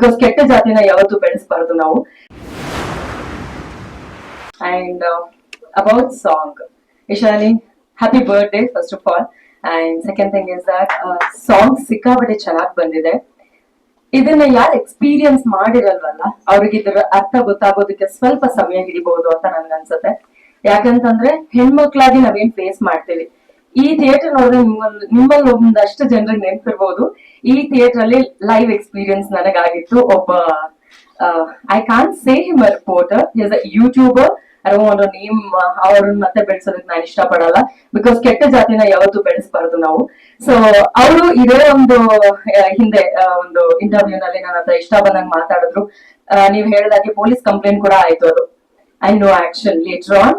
Because ಕೆಟ್ಟ ಜಾತಿನ ಯಾವತ್ತೂ ಬೆಳೆಸಬಾರ್ದು ನಾವು. And about song Ishani happy birthday first of all and second thing is that song ಸಿಕ್ಕಾಪಟ್ಟೆ ಚೆನ್ನಾಗಿ ಬಂದಿದೆ. ಇದನ್ನ ಯಾರು ಎಕ್ಸ್ಪೀರಿಯನ್ಸ್ ಮಾಡಿರಲ್ವಲ್ಲ, ಅವ್ರಿಗೆ ಇದರ ಅರ್ಥ ಗೊತ್ತಾಗೋದಕ್ಕೆ ಸ್ವಲ್ಪ ಸಮಯ ಹಿಡಿಬಹುದು ಅಂತ ನನ್ಗೆ ಅನ್ಸುತ್ತೆ ಯಾಕಂತಂದ್ರೆ ಹೆಣ್ಮಕ್ಳಾಗಿ ನಾವೇನ್ ಫೇಸ್ ಮಾಡ್ತೀವಿ. ಈ ಥಿಯೇಟರ್ ನೋಡಿದ್ರೆ ನಿಮ್ಮಲ್ಲಿ ನಿಮ್ಮಲ್ಲಿ ಒಂದಷ್ಟು ಜನರಿಗೆ ನೆನ್ಪಿರ್ಬೋದು. ಈ ಥಿಯೇಟರ್ ಅಲ್ಲಿ ಲೈವ್ ಎಕ್ಸ್ಪೀರಿಯನ್ಸ್ ನನಗಾಗಿತ್ತು. ಒಬ್ಬ I can say him reporter as a YouTuber want name ಅವ್ರನ್ನ ಮತ್ತೆ ಬೆಳೆಸೋದಕ್ಕೆ ನಾನು ಇಷ್ಟಪಡಲ್ಲ. ಬಿಕಾಸ್ ಕೆಟ್ಟ ಜಾತಿನ ಯಾವತ್ತೂ ಬೆಳೆಸಬಾರ್ದು ನಾವು. ಸೊ ಅವರು ಇದೇ ಒಂದು ಹಿಂದೆ ಒಂದು ಇಂಟರ್ವ್ಯೂ ನಲ್ಲಿ ನನ್ನ ಹತ್ರ ಇಷ್ಟ ಬಂದಂಗ್ ಮಾತಾಡಿದ್ರು ನೀವ್ ಹೇಳಿದಾಗೆ ಪೊಲೀಸ್ ಕಂಪ್ಲೇಂಟ್ ಕೂಡ ಆಯ್ತು ಅದು. I know action later on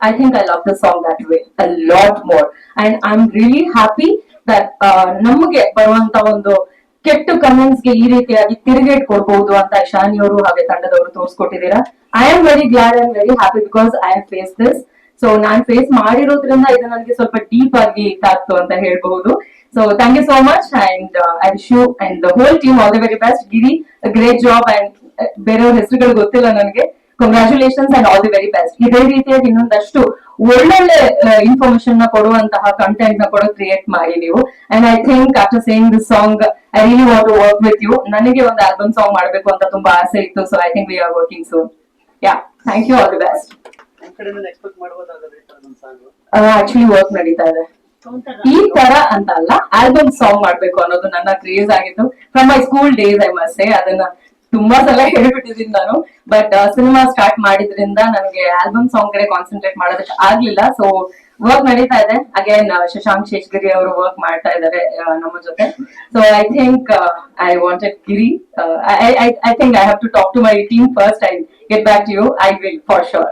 I think I love the song that way a lot more. And I really happy happy that ನಮಗೆ ಬರುವಂತ ಒಂದು ಕೆಟ್ಟ ಕಮೆಂಟ್ಸ್ ಈ ರೀತಿಯಾಗಿ ತಿರುಗೇಟ್ ಕೊಡ್ಬಹುದು ಅಂತ ಶಾನಿ ಅವರು ಹಾಗೆ ತಂಡದವರು ತೋರಿಸ್ಕೊಟ್ಟಿದ್ದೀರಾ. I am very glad and very happy because I have face this so non face ಮಾಡಿರೋದ್ರಿಂದ ಇದು ನನಗೆ ಸ್ವಲ್ಪ ಡೀಪ್ ಆಗಿ ಇಟ್ಟಾಗ್ತು ಅಂತ ಹೇಳ್ಬಹುದು. So thank you so much and I wish you and the whole team all the very best Giri great job and ಬೇರೆಯವ್ರ ಹೆಸರುಗಳು ಗೊತ್ತಿಲ್ಲ ನನಗೆ. Congratulations and all the very best ಇದೇ ರೀತಿಯಾಗಿ ಇನ್ನೊಂದಷ್ಟು ಒಳ್ಳೊಳ್ಳೆ ಇನ್ಫಾರ್ಮೇಶನ್ನ ಕೊಡುವಂತಹ ಕಂಟೆಂಟ್ನ ಕೂಡ ಕ್ರಿಯೇಟ್ ಮಾಡಿ ನೀವು. And I think after saying this song I really want to work with you ನನಗೆ ಒಂದು ಆಲ್ಬಮ್ ಸಾಂಗ್ ಮಾಡಬೇಕು ಅಂತ ತುಂಬಾ ಆಸೆ ಇತ್ತು so I think we are working soon yeah thank you all the best actually work ನಡೀತಾ ಇದೆ. ಈ ತರ ಅಂತ ಅಲ್ಲ ಆಲ್ಬಮ್ ಸಾಂಗ್ ಮಾಡ್ಬೇಕು ಅನ್ನೋದು ನನ್ನ ಕ್ರೇಜ್ ಆಗಿತ್ತು. From my school days I must say ಅದನ್ನ ತುಂಬಾ ಸಲ ಹೇಳ್ಬಿಟ್ಟಿದ್ದೀನಿ ನಾನು. ಬಟ್ ಸಿನಿಮಾ ಸ್ಟಾರ್ಟ್ ಮಾಡಿದ್ರಿಂದ ನನಗೆ ಆಲ್ಬಮ್ ಸಾಂಗ್ ಕಡೆ ಕಾನ್ಸಂಟ್ರೇಟ್ ಮಾಡೋದಕ್ಕೆ ಆಗ್ಲಿಲ್ಲ. ಸೊ ವರ್ಕ್ ನಡೀತಾ ಇದೆ. ಅಗೇನ್ ಶಶಾಂಕ್ ಶೇಷಗಿರಿ ಅವರು ವರ್ಕ್ ಮಾಡ್ತಾ ಇದ್ದಾರೆ ನಮ್ಮ ಜೊತೆ. So I think I wanted Giri I think I have to talk to my team first I get back to you I will for sure